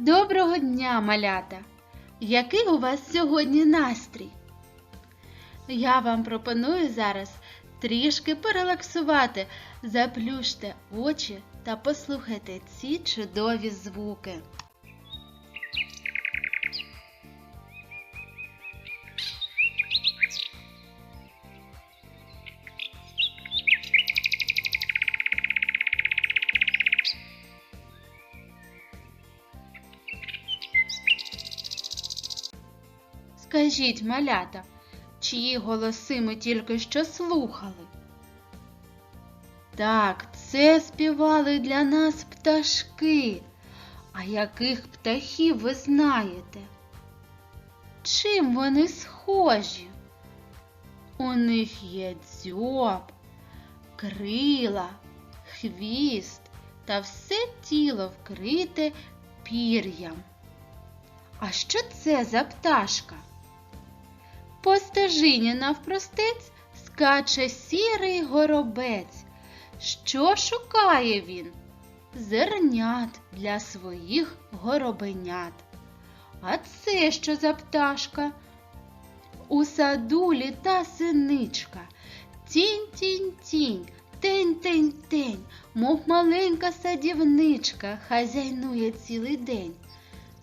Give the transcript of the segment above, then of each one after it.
Доброго дня, малята! Який у вас сьогодні настрій? Я вам пропоную зараз трішки порелаксувати. Заплющте очі та послухайте ці чудові звуки. Скажіть, малята, чиї голоси ми тільки що слухали? Так, це співали для нас пташки. А яких птахів ви знаєте? Чим вони схожі? У них є дзьоб, крила, хвіст та все тіло вкрите пір'ям. А що це за пташка? По стежині навпростець скаче сірий горобець. Що шукає він? Зернят для своїх горобенят. А це що за пташка? У саду літа синичка. Тінь, тінь, тінь, тень, тень, тень, мов маленька садівничка, хазяйнує цілий день.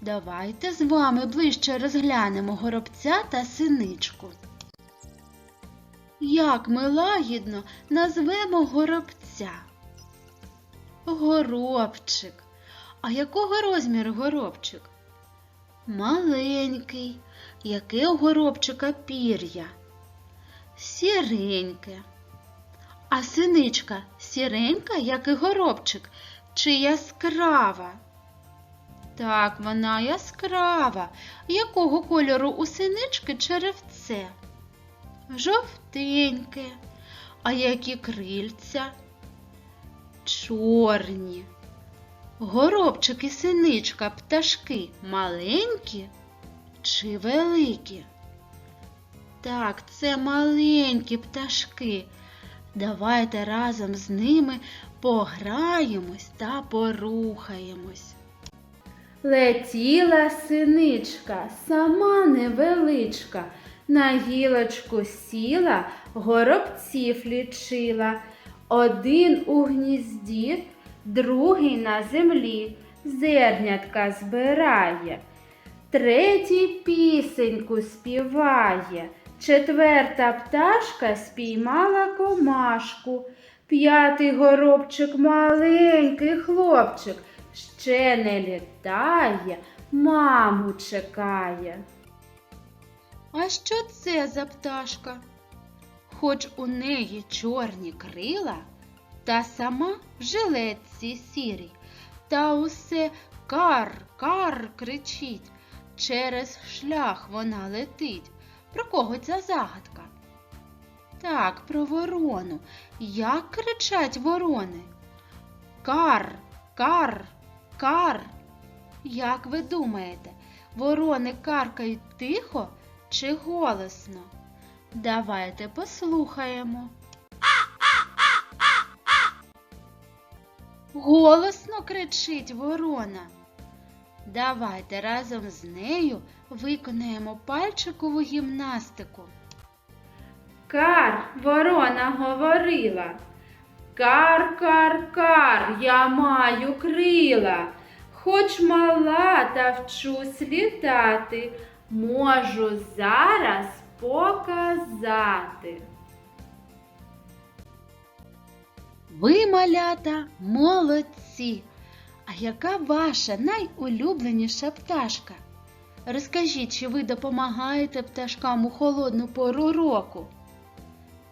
Давайте з вами ближче розглянемо горобця та синичку. Як ми лагідно назвемо горобця? Горобчик. А якого розміру горобчик? Маленький. Яке у горобчика пір'я? Сіреньке. А синичка сіренька, як і горобчик, чи яскрава? Так, вона яскрава. Якого кольору у синички черевце? Жовтеньке. А які крильця? Чорні. Горобчик і синичка пташки маленькі чи великі? Так, це маленькі пташки. Давайте разом з ними пограємось та порухаємось. Летіла синичка, сама невеличка, на гілочку сіла, горобців лічила. Один у гнізді, другий на землі, зернятка збирає. Третій пісеньку співає, четверта пташка спіймала комашку, п'ятий горобчик маленький хлопчик ще не літає, маму чекає. А що це за пташка? Хоч у неї чорні крила, та сама в жилетці сірій, та усе кар, кар кричить. Через шлях вона летить. Про кого ця загадка? Так, про ворону. Як кричать ворони? Кар, кар, кар. Як ви думаєте, ворони каркають тихо чи голосно? Давайте послухаємо. Голосно кричить ворона. Давайте разом з нею виконаємо пальчикову гімнастику. Кар, ворона говорила. Кар, кар, кар, я маю крила. Хоч мала та вчусь літати, можу зараз показати. Ви, малята, молодці! А яка ваша найулюбленіша пташка? Розкажіть, чи ви допомагаєте пташкам у холодну пору року?